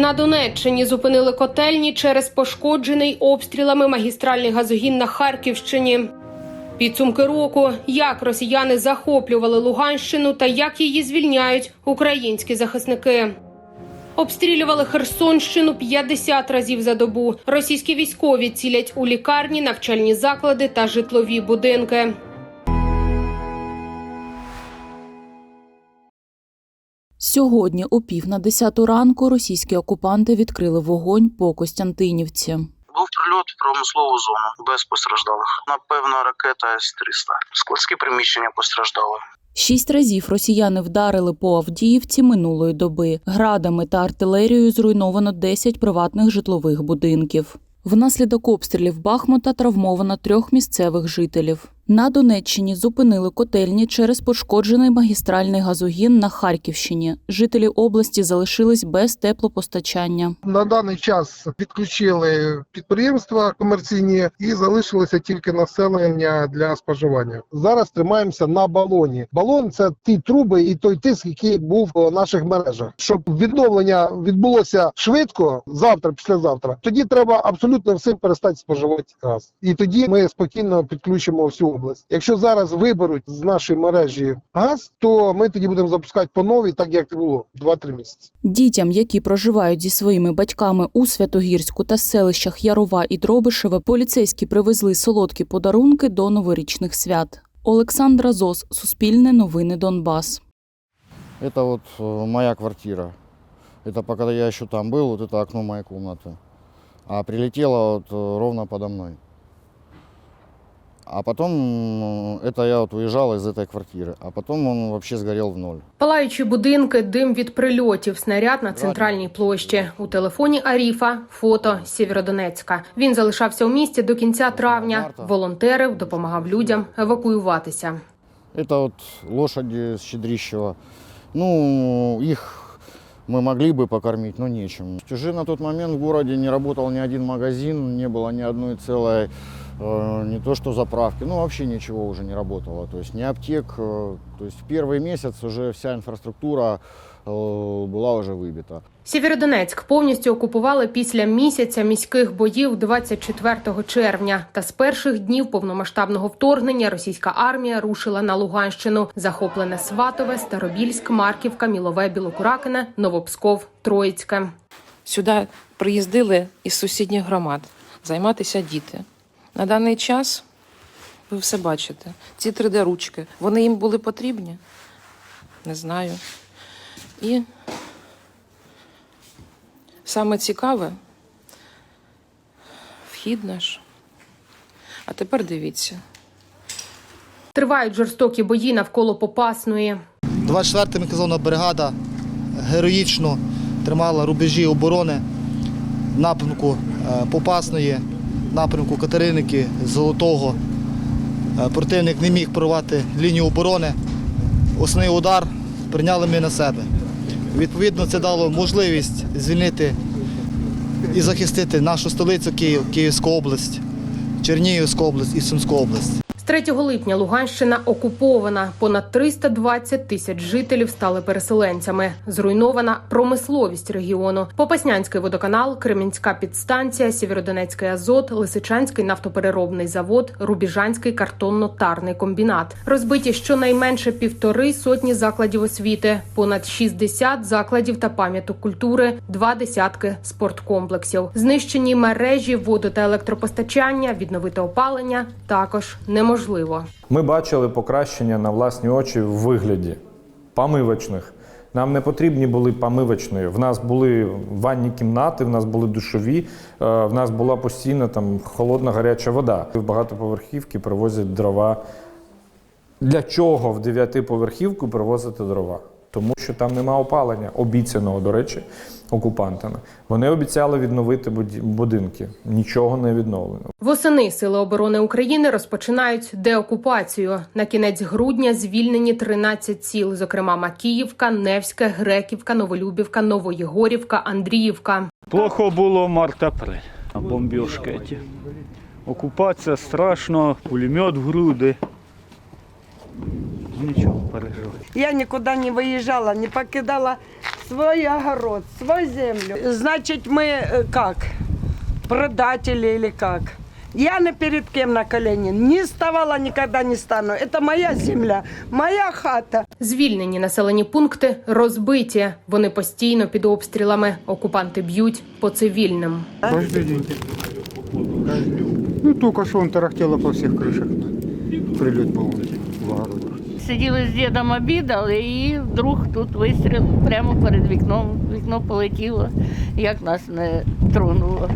На Донеччині зупинили котельні через пошкоджений обстрілами магістральний газогін на Харківщині. Підсумки року, як росіяни захоплювали Луганщину та як її звільняють українські захисники. Обстрілювали Херсонщину 50 разів за добу. Російські військові цілять у лікарні, навчальні заклади та житлові будинки. Сьогодні о пів на десяту ранку російські окупанти відкрили вогонь по Костянтинівці. Був прильот в промислову зону без постраждалих. Напевно, ракета С-300. Складські приміщення постраждали. Шість разів росіяни вдарили по Авдіївці минулої доби. Градами та артилерією зруйновано 10 приватних житлових будинків. Внаслідок обстрілів Бахмута травмовано трьох місцевих жителів. На Донеччині зупинили котельні через пошкоджений магістральний газогін на Харківщині. Жителі області залишились без теплопостачання. На даний час відключили підприємства комерційні і залишилося тільки населення для споживання. Зараз тримаємося на балоні. Балон це ті труби і той тиск, який був у наших мережах. Щоб відновлення відбулося швидко, завтра, післязавтра, тоді треба абсолютно всім перестати споживати газ. І тоді ми спокійно підключимо всю область. Якщо зараз виберуть з нашої мережі газ, то ми тоді будемо запускати по новій, так як було 2-3 місяці. Дітям, які проживають зі своїми батьками у Святогірську та селищах Ярова і Дробишеве, поліцейські привезли солодкі подарунки до новорічних свят. Олександра Зос, Суспільне новини Донбас. Это вот э, моя квартира. Это пока я еще там был, вот это окно моей комнаты. А прилетело вот э, ровно подо мной. А потом м, это я вот уезжал из этой квартиры. А потом он вообще сгорел в ноль. Палаючі будинки, дим від прильотів, снаряд на центральній площі. У телефоні Аріфа фото з Сєвєродонецька. Він залишався у місті до кінця травня. Волонтерив, допомагав людям евакуюватися. Это вот лошади с Щедрищева. Ну, их мы могли бы покормить, но нечем. Уже на тот момент в городе не работал ни один магазин, не было ни одной целой, э, не то что заправки, ну вообще ничего уже не работало. То есть ни аптек, э, то есть в первый месяц уже вся инфраструктура э, была уже выбита. Сєвєродонецьк повністю окупували після місяця міських боїв 24 червня. Та з перших днів повномасштабного вторгнення російська армія рушила на Луганщину. Захоплене Сватове, Старобільськ, Марківка, Мілове, Білокуракине, Новопсков, Троїцьке. Сюди приїздили із сусідніх громад займатися діти. На даний час ви все бачите. Ці 3D-ручки, вони їм були потрібні? Не знаю. І саме цікаве вхід наш. А тепер дивіться. Тривають жорстокі бої навколо Попасної. 24-та механізована бригада героїчно тримала рубежі оборони напрямку е, Попасної, напрямку Катериники, Золотого. Е, Противник не міг прорвати лінію оборони. Основний удар прийняли ми на себе. Відповідно, це дало можливість звільнити і захистити нашу столицю Київ, Київську область, Чернігівську область і Сумську область. З 3 липня Луганщина окупована. Понад 320 тисяч жителів стали переселенцями. Зруйнована промисловість регіону. Попаснянський водоканал, Кремінська підстанція, Сєвєродонецький азот, Лисичанський нафтопереробний завод, Рубіжанський картонно-тарний комбінат. Розбиті щонайменше півтори сотні закладів освіти, понад 60 закладів та пам'яток культури, два десятки спорткомплексів. Знищені мережі воду та електропостачання, відновити опалення також неможливо. Ми бачили покращення на власні очі в вигляді помивочних. Нам не потрібні були помивочні. В нас були ванні кімнати, в нас були душові, е, в нас була постійно там холодна гаряча вода. В багатоповерхівки привозять дрова. Для чого в дев'ятиповерхівку привозити дрова? Тому що там нема опалення, обіцяного, до речі, окупантами. Вони обіцяли відновити будинки. Нічого не відновлено. Восени сили оборони України розпочинають деокупацію. На кінець грудня звільнені 13 сіл, зокрема Макіївка, Невське, Греківка, Новолюбівка, Новоєгорівка, Андріївка. Плохо було март-апрель. Бомбіжки. Окупація страшно, пулемет в груди Нічого пережили. Я никуда не выезжала, не покидала свой огород, свою землю. Значит, мы э, как? Предатели или как? Я ни перед кем на колени не вставала, никогда не стану. Это моя земля, моя хата. Звільнені населені пункти розбиті. Вони постійно під обстрілами. Окупанти б'ють по цивільним. Каждый день. Ну, только что он тарахтело по всех крышах. Прилет был в огородах. Сиділи з дідом обідали, і вдруг тут вистріл прямо перед вікном. Вікно полетіло, як нас не тронуло.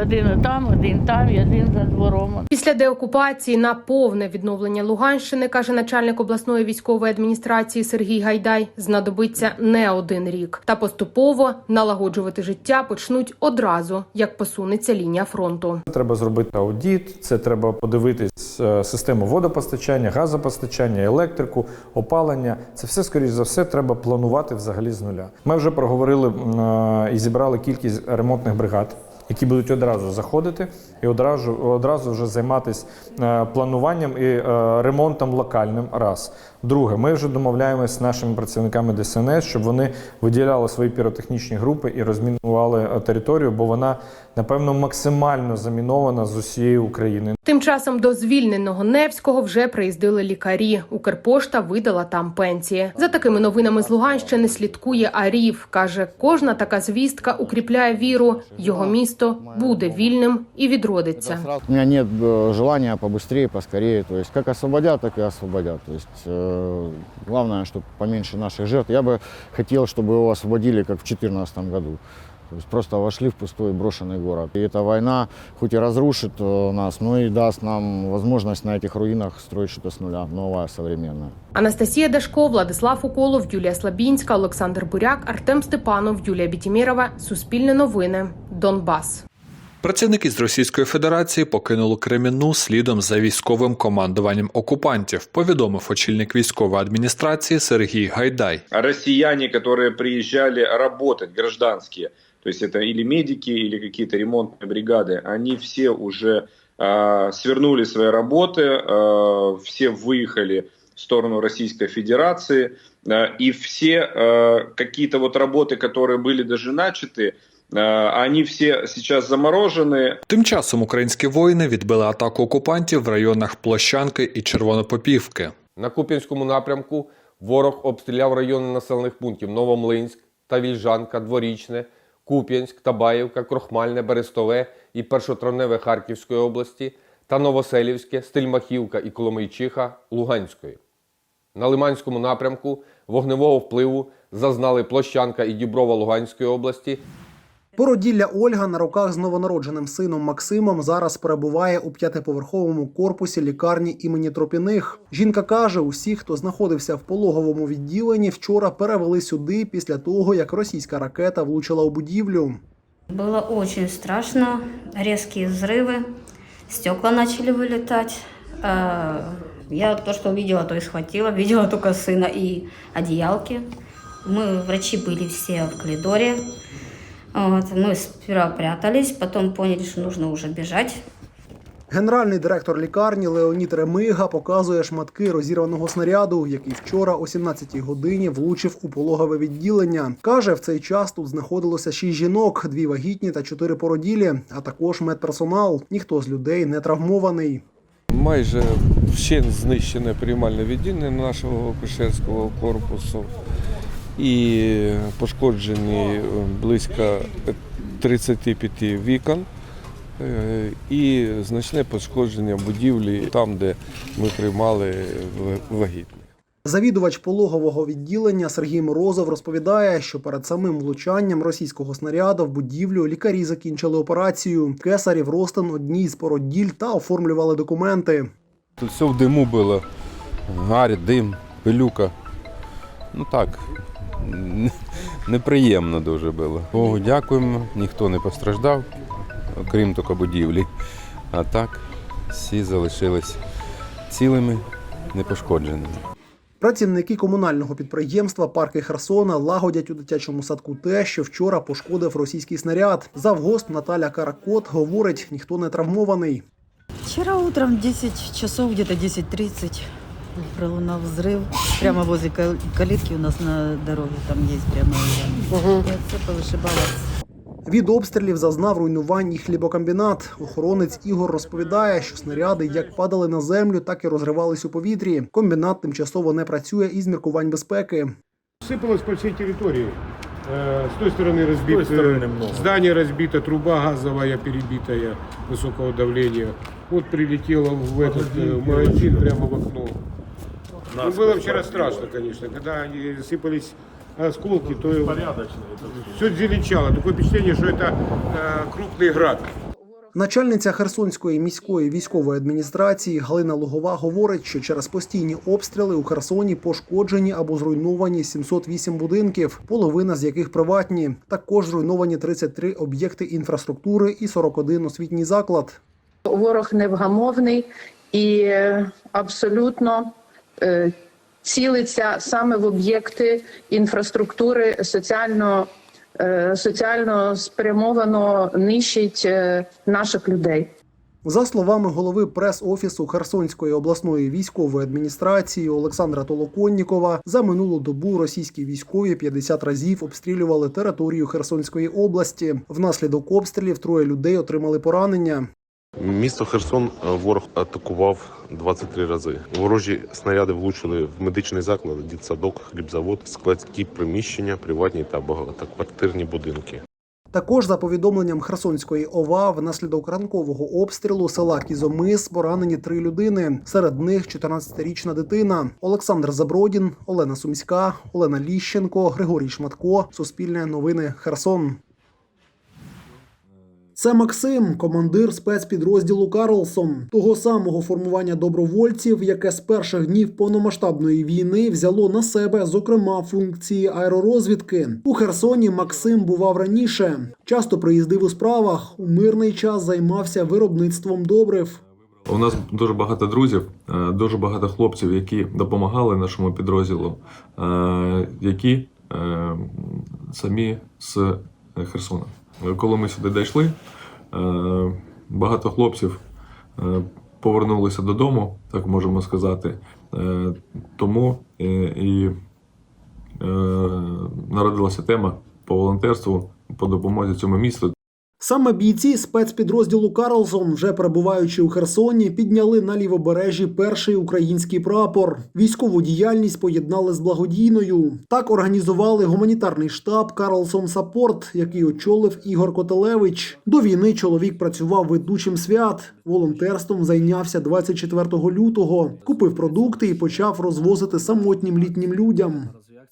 Один там, один там, і один за двором. Після деокупації на повне відновлення Луганщини, каже начальник обласної військової адміністрації Сергій Гайдай, знадобиться не один рік. Та поступово налагоджувати життя почнуть одразу, як посунеться лінія фронту. Треба зробити аудіт, це треба подивитись е, систему водопостачання, газопостачання, електрику, опалення. Це все, скоріш за все, треба планувати взагалі з нуля. Ми вже проговорили е, і зібрали кількість ремонтних бригад. Які будуть одразу заходити і одразу одразу вже займатися е, плануванням і е, ремонтом локальним. Раз друге, ми вже домовляємося з нашими працівниками ДСНС, щоб вони виділяли свої піротехнічні групи і розмінували е, територію, бо вона напевно максимально замінована з усієї України. Тим часом до звільненого Невського вже приїздили лікарі. Укрпошта видала там пенсії. За такими новинами з Луганщини слідкує Арів. каже, кожна така звістка укріпляє віру. Його місто буде вільним і відродиться. У меня нет э, желания побыстрее, поскорее. То есть как освободят, так и освободят. То есть э, главное, чтобы поменьше наших жертв. Я бы хотел, чтобы его освободили, как в 2014 году. То есть просто вошли в пустой брошенный город. И эта война хоть и разрушит э, нас, но и даст нам возможность на этих руинах строить что-то с нуля, новое, современное. Анастасія Дашко, Владислав Уколов, Юлія Слабінська, Олександр Буряк, Артем Степанов, Юлія Бітімєрова. Суспільне новини. Донбас. Працівники з Російської Федерації покинули Кремінну слідом за військовим командуванням окупантів, повідомив очільник військової адміністрації Сергій Гайдай. россияне, которые приезжали работать, гражданские, то есть это или медики, или какие-то ремонтные бригады, они все уже э, свернули свои работы, э, все выехали в сторону Российской Федерации, э, и все э, какие-то вот работы, которые были даже начаты, э, они все сейчас заморожены, Тим часом українські воїни відбили атаку окупантів в районах Площанки і Червонопопівки. На Куп'янському напрямку ворог обстріляв райони населених пунктів Новомлинськ, Тавільжанка, Дворічне, Куп'янськ, Табаївка, Крохмальне, Берестове і Першотравневе Харківської області та Новоселівське, Стельмахівка і Коломийчиха Луганської. На Лиманському напрямку вогневого впливу зазнали Площанка і Діброва Луганської області, Породілля Ольга на руках з новонародженим сином Максимом зараз перебуває у п'ятиповерховому корпусі лікарні імені Тропіних. Жінка каже, усіх, хто знаходився в пологовому відділенні, вчора перевели сюди після того, як російська ракета влучила у будівлю. Было очень страшно, резкие взрывы, стекла начали вылетать. Э, Я то, что увидела, то и схватила. Видела только сына и одеялки. Мы, врачи, были все в коридоре. Вот. Мы сперва прятались, потом поняли, что нужно уже бежать. Генеральний директор лікарні Леонід Ремига показує шматки розірваного снаряду, який вчора о 17-й годині влучив у пологове відділення. Каже, в цей час тут знаходилося шість жінок, дві вагітні та чотири породілі, а також медперсонал. Ніхто з людей не травмований. Майже ще знищене приймальне відділення нашого акушерського корпусу і пошкоджені е, близько 35 вікон е, і значне пошкодження будівлі там, де ми приймали в- вагітних. Завідувач пологового відділення Сергій Морозов розповідає, що перед самим влучанням російського снаряду в будівлю лікарі закінчили операцію. Кесарів розтин одній з породіль та оформлювали документи. Тут все в диму було. Гарь, дим, пилюка. Ну так, неприємно дуже було. Богу дякуємо, ніхто не постраждав, окрім тільки будівлі. А так, всі залишились цілими, непошкодженими. Працівники комунального підприємства Парки Херсона лагодять у дитячому садку те, що вчора пошкодив російський снаряд. Завгосп Наталя Каракот говорить, ніхто не травмований. Вчера утром 10 часов, где-то 10.30, Пролунал взрыв прямо возле кал- калитки у нас на дороге, там есть прямо угу. И це повишибалось. Від обстрілів зазнав руйнувань і хлібокомбінат. Охоронець Ігор розповідає, що снаряди як падали на землю, так і розривались у повітрі. Комбінат тимчасово не працює із міркувань безпеки. Сыпалось по всей территории. Э, С той стороны разбито здание разбито, труба газовая перебитая высокого давления. Вот прилетело в этот э, магазин прямо в окно. Ну, было вчера страшно, конечно. Когда они сыпались осколки, то все зеленчало. Такое впечатление, что это э, крупный град. Начальниця Херсонської міської військової адміністрації Галина Лугова говорить, що через постійні обстріли у Херсоні пошкоджені або зруйновані 708 будинків, половина з яких приватні. Також зруйновані 33 об'єкти інфраструктури і 41 освітній заклад. Ворог невгамовний і е, абсолютно е, цілиться саме в об'єкти інфраструктури соціально, е, соціально спрямовано нищить е, наших людей. За словами голови прес-офісу Херсонської обласної військової адміністрації Олександра Толоконнікова, за минулу добу російські військові 50 разів обстрілювали територію Херсонської області. Внаслідок обстрілів троє людей отримали поранення. Місто Херсон е, ворог атакував 23 рази. Ворожі снаряди влучили в медичний заклад, дитсадок, хлібзавод, складські приміщення, приватні та багатоквартирні будинки. Також за повідомленням Херсонської ОВА, внаслідок ранкового обстрілу села Кізомис поранені три людини. Серед них 14-річна дитина. Олександр Забродін, Олена Сумська, Олена Ліщенко, Григорій Шматко. Суспільне новини Херсон. Це Максим, командир спецпідрозділу Карлсон, того самого формування добровольців, яке з перших днів повномасштабної війни взяло на себе, зокрема, функції аеророзвідки. У Херсоні Максим бував раніше. Часто приїздив у справах. У мирний час займався виробництвом добрив. У нас дуже багато друзів, е, дуже багато хлопців, які допомагали нашому підрозділу, е, які е, самі з Херсона. Коли ми сюди дійшли, е, багато хлопців е, повернулися додому, так можемо сказати. Е, Тому і народилася тема по волонтерству, по допомозі цьому місту. Саме бійці спецпідрозділу Карлсон, вже перебуваючи у Херсоні, підняли на лівобережжі перший український прапор. Військову діяльність поєднали з благодійною. Так організували гуманітарний штаб Карлсон Саппорт, який очолив Ігор Котелевич. До війни чоловік працював ведучим свят. Волонтерством зайнявся 24 лютого, купив продукти і почав розвозити самотнім літнім людям.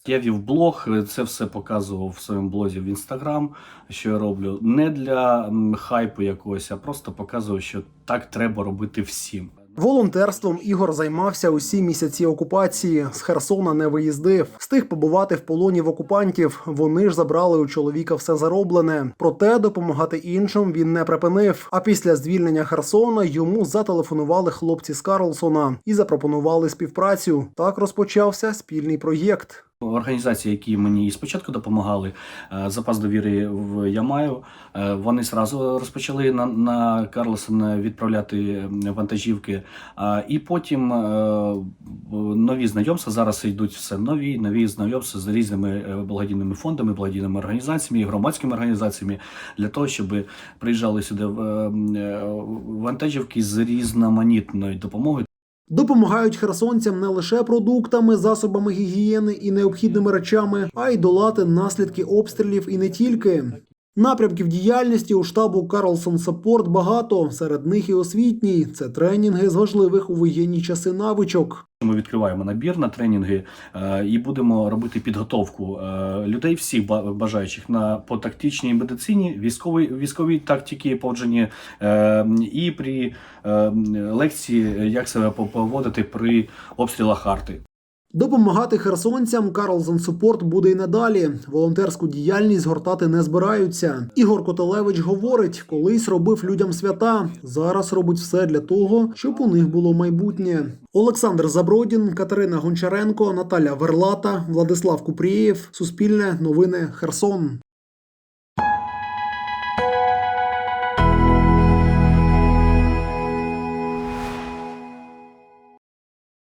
Я вів блог, це все показував в своєму блозі в інстаграм, що я роблю. Не для хайпу якогось, а просто показував, що так треба робити всім. Волонтерством Ігор займався усі місяці окупації. З Херсона не виїздив. Встиг побувати в полоні в окупантів. Вони ж забрали у чоловіка все зароблене. Проте допомагати іншим він не припинив. А після звільнення Херсона йому зателефонували хлопці з Карлсона і запропонували співпрацю. Так розпочався спільний проєкт. Організації, які мені і спочатку допомагали, е, запас довіри в я маю. е, Вони зразу розпочали на, на Карлсон відправляти вантажівки. І потім е, нові знайомства. Зараз йдуть все нові, нові знайомства з різними благодійними фондами, благодійними організаціями і громадськими організаціями для того, щоб приїжджали сюди вантажівки з різноманітною допомогою. Допомагають херсонцям не лише продуктами, засобами гігієни і необхідними речами, а й долати наслідки обстрілів і не тільки. Напрямків діяльності у штабу Карлсон Саппорт багато. Серед них і освітній. Це тренінги з важливих у воєнні часи навичок. Ми відкриваємо набір на тренінги е, і будемо робити підготовку е, людей, всіх ба- бажаючих на по тактичній медицині, військовій військовій тактиці поводження е, і при лекції, як себе поводити при обстрілах харти. Допомагати херсонцям Карлсон Супорт буде й надалі. Волонтерську діяльність згортати не збираються. Ігор Котелевич говорить, колись робив людям свята. Зараз робить все для того, щоб у них було майбутнє. Олександр Забродін, Катерина Гончаренко, Наталя Верлата, Владислав Купрієв. Суспільне новини Херсон.